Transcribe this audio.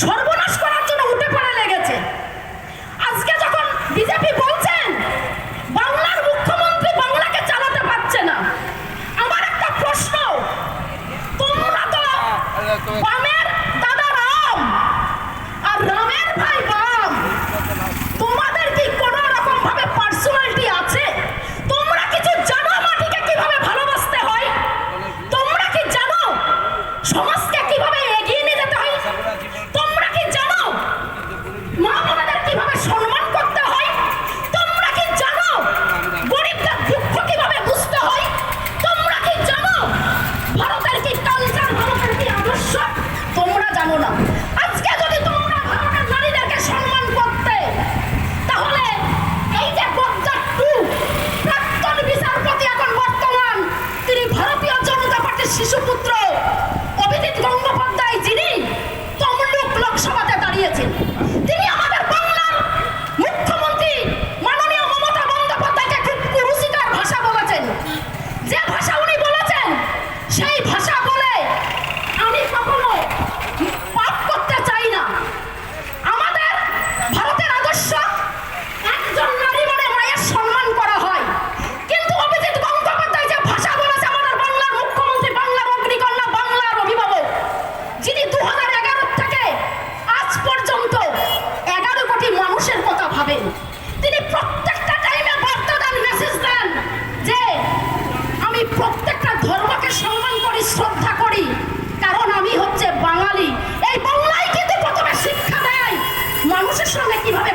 সর্বনাশ করার জন্য উঠে পড়ে লেগেছে। আজকে যখন বিজেপি বলছেন বাংলার মুখ্যমন্ত্রী বাংলাকে চালাতে পারছে না আমার একটা প্রশ্ন তোমরা তো হ্যাঁ, হ্যাঁ, হ্যাঁ, বামের পারব না। আজকে যদি তোমরা ভারতের নারীদেরকে সম্মান করতে, তাহলে এই যে প্রাক্তন বিচারপতি এখন বর্তমান, তিনি ভারতীয় জনতা পার্টির শিশুপুত্র অভিজিৎ গঙ্গোপাধ্যায় যিনি তমলুক লোকসভাতে দাঁড়িয়েছেন। তিনি আমাদের বাংলার মুখ্যমন্ত্রী মাননীয় মমতা বন্দ্যোপাধ্যায়কে খুব কুরুচিকার ভাষা বলেছেন। যে ভাষা শ্রদ্ধা করি, কারণ আমি হচ্ছে বাঙালি। এই বাংলায় কিন্তু প্রথমে শিক্ষা দেয়? মানুষের সঙ্গে কীভাবে